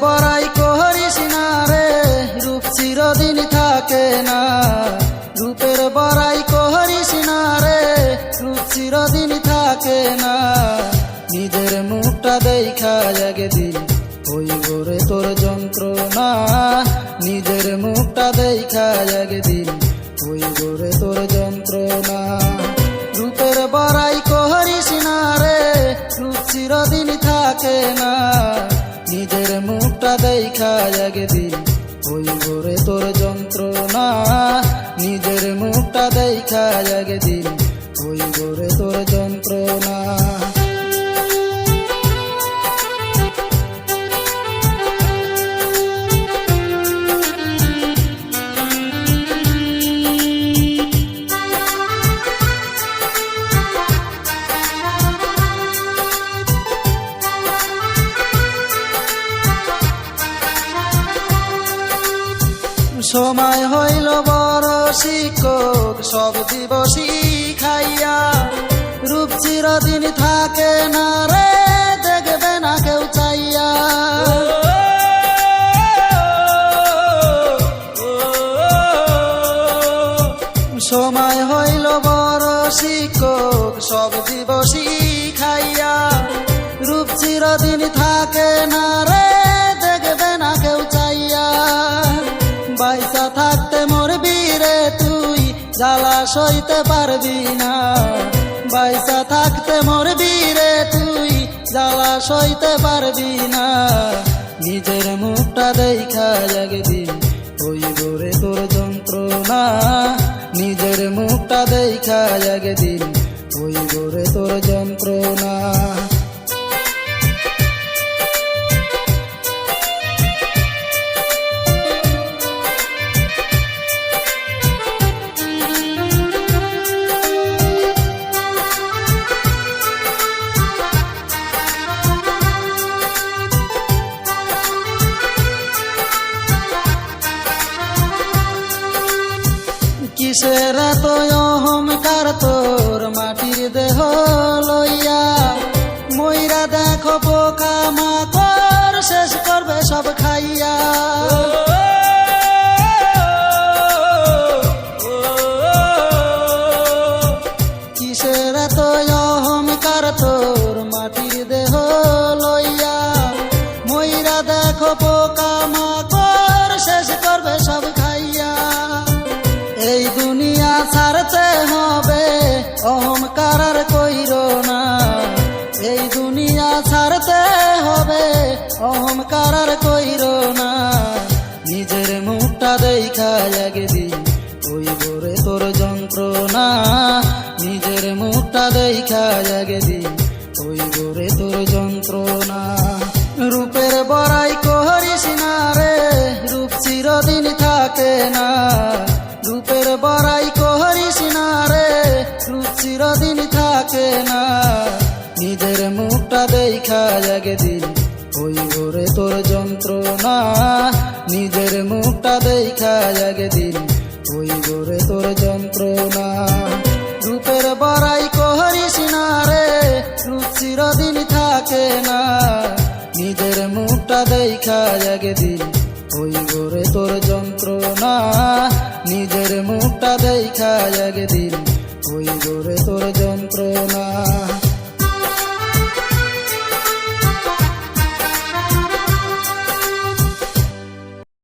বড়াই করিস না রে, রূপ চিরদিন থাকে না। রূপের বড়াই করিস না রে, রূপ চিরদিন থাকে না। নিজের মুখটা দেখা একদিন ওই গোরে তোর যন্ত্রণা। নিজের মুখটা দেখা একদিন ওই গোরে তোর যন্ত্রণা। রূপের বড়াই করিস না রে, রূপ চিরদিন থাকে না। নিজের মুখটা দেখা একদিন। ওই ঘরে তোর যন্ত্রণা, নিজের মুখটা দেখা একদিন। ওই ঘরে তোর যন্ত্রণা। সময় হইল বড় শিক্ষক, সব দিবসী খাইয়া। রূপ চিরদিন থাকে না রে, দেখবে না কেউ চাইয়া। সময় হইল বড় শিক্ষক, সব দিবসী সইতে পারবি না। বাইসা থাকতে মরবি রে তুই, জ্বালা সইতে পারবি না। নিজের মুখটা দেখা একদিন ওই গোরে তোর যন্ত্রণা। নিজের মুখটা দেখা একদিন ওই গোরে তোর যন্ত্রণা। কিসের এত অহংকার তোর মাটির দেহ লইয়া? ময়রা দেখো পোকা মাকর শেষ করবে সব খাইয়া। কিসের এত একদিন ওই গোরে তোর যন্ত্রণা নিজের মুখটা দেখা একদিন ওই গোরে তোর যন্ত্রণা, রূপের বড়াই করিস না রে, রূপ চিরদিন থাকে না। রূপের বড়াই করিস না রে, রূপ চিরদিন থাকে না। নিজের মুখটা দেখা একদিন ওই ঘরে তোর যন্ত্রণা, নিজের মুখটা দেখা একদিন। ওই ঘরে তোর যন্ত্রণা, রূপের বড়াই করিস না রে, রূপ চিরদিন থাকে না। নিজের মুখটা দেখা একদিন, ওই ঘরে তোর যন্ত্রণা, নিজের মুখটা দেখা একদিন। ওই ঘরে তোর যন্ত্রণা।